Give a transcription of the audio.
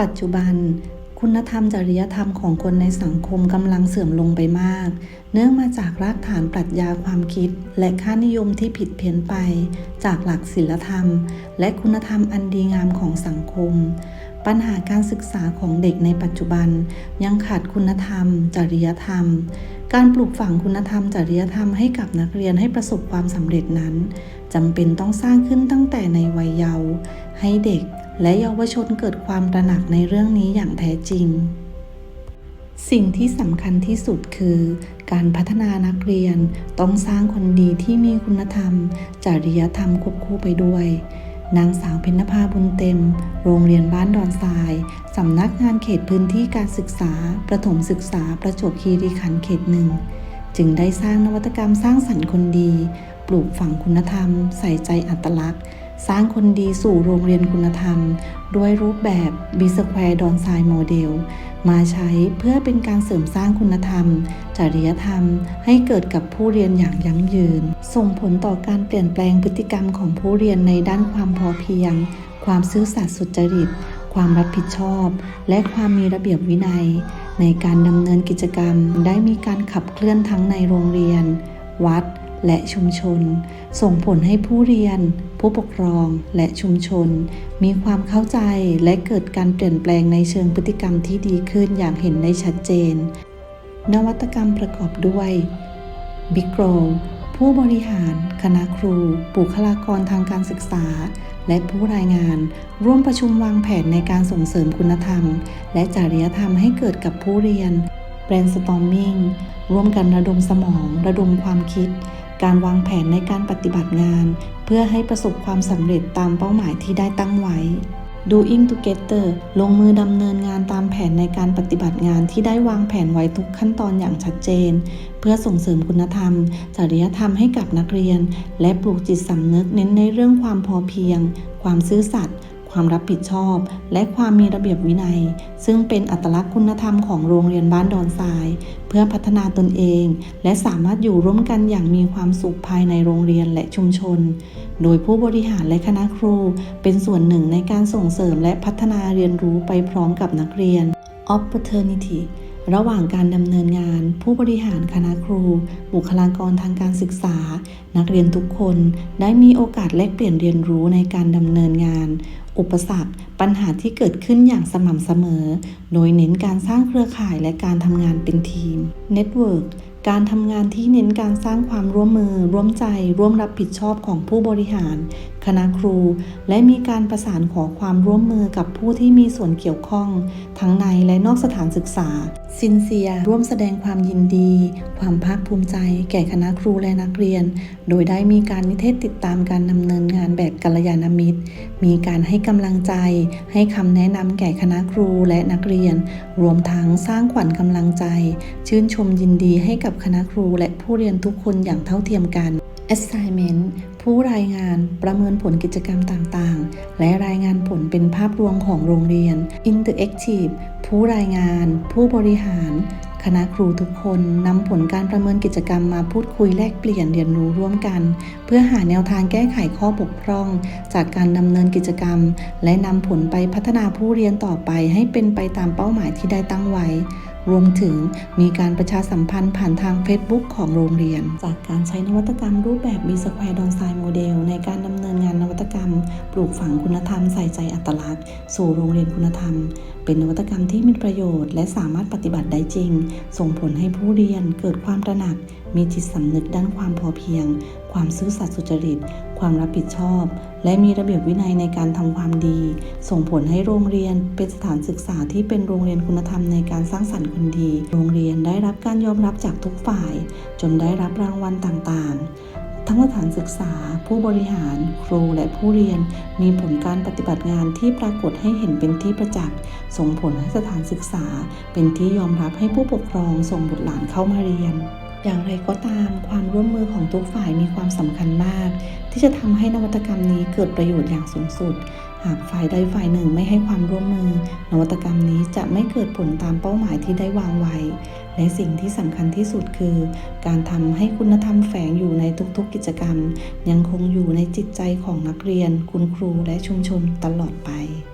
ปัจจุบัน คุณธรรมจริยธรรมของคนในสังคมกำลังเสื่อมลงไปมาก เนื่องมาจากรากฐานปรัชญาความคิด และค่านิยมที่ผิดเพี้ยนไป จากหลักศีลธรรม และคุณธรรมอันดีงามของสังคมปัญหาการศึกษาของเด็กในปัจจุบัน ยังขาดคุณธรรม จริยธรรม การปลูกฝังคุณธรรม จริยธรรมให้กับนักเรียนให้ประสบความสำเร็จนั้นจำเป็นต้องสร้างขึ้นตั้งแต่ในวัยเยาว์ให้เด็ก และเยาวชนเกิดความตระหนักในเรื่องนี้อย่างแท้จริง สิ่งที่สำคัญที่สุดคือ การพัฒนานักเรียนต้องสร้างคนดีที่มีคุณธรรม จริยธรรมควบคู่ไปด้วย นางสาวเพนภาบุญเต็ม โรงเรียนบ้านดอนทราย สำนักงานเขตพื้นที่การศึกษา ประถมศึกษาประจวบคีรีขันธ์เขตหนึ่งจึงได้สร้างนวัตกรรมสร้างสรรค์คนดี ปลูกฝังคุณธรรม ใส่ใจอัตลักษณ์ สร้างคนดีสู่โรงเรียนคุณธรรม ด้วยรูปแบบ B Square ดอนทรายโมเดลมาใช้เพื่อเป็นการเสริมสร้างคุณธรรม จริยธรรม ให้เกิดกับผู้เรียนอย่างยั่งยืน ส่งผลต่อการเปลี่ยนแปลงพฤติกรรมของผู้เรียนในด้านความพอเพียง ความซื่อสัตย์สุจริต ความรับผิดชอบ และความมีระเบียบวินัย ในการดำเนินกิจกรรมได้มีการขับเคลื่อนทั้งในโรงเรียน วัด และชุมชน ส่งผลให้ผู้เรียน ผู้ปกครองและชุมชน มีความเข้าใจและเกิดการเปลี่ยนแปลงในเชิงพฤติกรรมที่ดีขึ้นอย่างเห็นได้ชัดเจน นวัตกรรมประกอบด้วย Big r o ผู้บริหาร คณะครู บุคลากรทางการศึกษา และผู้รายงาน ร่วมประชุมวางแผนในการส่งเสริมคุณธรรม และจริยธรรมให้เกิดกับผู้เรียน brainstorming ร่วมกันระดมสมอง ระดมความคิด การวางแผนในการปฏิบัติงาน เพื่อให้ประสบความสำเร็จตามเป้าหมายที่ได้ตั้งไว้ Doing Together ลงมือดำเนินงานตามแผนในการปฏิบัติงานที่ได้วางแผนไว้ทุกขั้นตอนอย่างชัดเจน เพื่อส่งเสริมคุณธรรม จริยธรรมให้กับนักเรียน และปลูกจิตสำนึกเน้นในเรื่องความพอเพียง ความซื่อสัตย์ ความรับผิดชอบ และความมีระเบียบวินัย ซึ่งเป็นอัตลักษณ์คุณธรรมของโรงเรียนบ้านดอนทราย เพื่อพัฒนาตนเอง และสามารถอยู่ร่วมกันอย่างมีความสุขภายในโรงเรียนและชุมชน โดยผู้บริหารและคณะครู เป็นส่วนหนึ่งในการส่งเสริมและพัฒนาเรียนรู้ไปพร้อมกับนักเรียน Opportunity ระหว่างการดำเนินงาน ผู้บริหารคณะครู บุคลากรทางการศึกษา นักเรียนทุกคนได้มีโอกาสแลกเปลี่ยนเรียนรู้ในการดำเนินงาน อุปสรรค ปัญหาที่เกิดขึ้นอย่างสม่ำเสมอ โดยเน้นการสร้างเครือข่ายและการทำงานเป็นทีม Network การทำงานที่เน้นการสร้างความร่วมมือ ร่วมใจ ร่วมรับผิดชอบของผู้บริหาร คณะครู และมีการประสานขอความร่วมมือกับผู้ที่มีส่วนเกี่ยวข้อง ทั้งในและนอกสถานศึกษา ซินเซียร่วมแสดงความยินดี ความภาคภูมิใจแก่คณะครูและนักเรียน โดยได้มีการนิเทศติดตามการดำเนินงานแบบกัลยาณมิตร มีการให้กำลังใจ ให้คำแนะนำแก่คณะครูและนักเรียน รวมทั้งสร้างขวัญกำลังใจ ชื่นชมยินดีให้กับคณะครูและผู้เรียนทุกคนอย่างเท่าเทียมกัน Assignment ผู้รายงานประเมินผลกิจกรรมต่างๆ และรายงานผลเป็นภาพรวมของโรงเรียน Interactive ผู้รายงาน ผู้บริหาร คณะครูทุกคนนำผลการประเมินกิจกรรมมาพูดคุยแลกเปลี่ยนเรียนรู้ร่วมกัน เพื่อหาแนวทางแก้ไขข้อบกพร่อง จากการดำเนินกิจกรรม และนำผลไปพัฒนาผู้เรียนต่อไปให้เป็นไปตามเป้าหมายที่ได้ตั้งไว้ รวมถึงมีการประชาสัมพันธ์ผ่านทาง Facebook ของโรงเรียน จากการใช้นวัตกรรมรูปแบบ B Square ดอนไซโมเดลในการดำเนินงานนวัตกรรม ปลูกฝังคุณธรรมใส่ใจอัตลักษณ์ สู่โรงเรียนคุณธรรม เป็นนวัตกรรมที่มีประโยชน์ และสามารถปฏิบัติได้จริง ส่งผลให้ผู้เรียนเกิดความตระหนัก มีจิตสำนึกด้านความพอเพียงความซื่อสัตย์สุจริต ความรับผิดชอบ และมีระเบียบวินัยในการทำความดี ส่งผลให้โรงเรียนเป็นสถานศึกษาที่เป็นโรงเรียนคุณธรรมในการสร้างสรรค์คนดี โรงเรียนได้รับการยอมรับจากทุกฝ่าย จนได้รับรางวัลต่างๆ ทั้งสถานศึกษา ผู้บริหาร ครูและผู้เรียน มีผลการปฏิบัติงานที่ปรากฏให้เห็นเป็นที่ประจักษ์ ส่งผลให้สถานศึกษา เป็นที่ยอมรับให้ผู้ปกครองส่งบุตรหลานเข้ามาเรียน อย่างไรก็ตามความร่วมมือของทุกฝ่ายมีความสำคัญมาก ที่จะทำให้นวัตกรรมนี้เกิดประโยชน์อย่างสูงสุด หากฝ่ายใดฝ่ายหนึ่งไม่ให้ความร่วมมือ นวัตกรรมนี้จะไม่เกิดผลตามเป้าหมายที่ได้วางไว้ และสิ่งที่สำคัญที่สุดคือ การทำให้คุณธรรมแฝงอยู่ในทุกๆกิจกรรม ยังคงอยู่ในจิตใจของนักเรียน คุณครูและชุมชนตลอดไป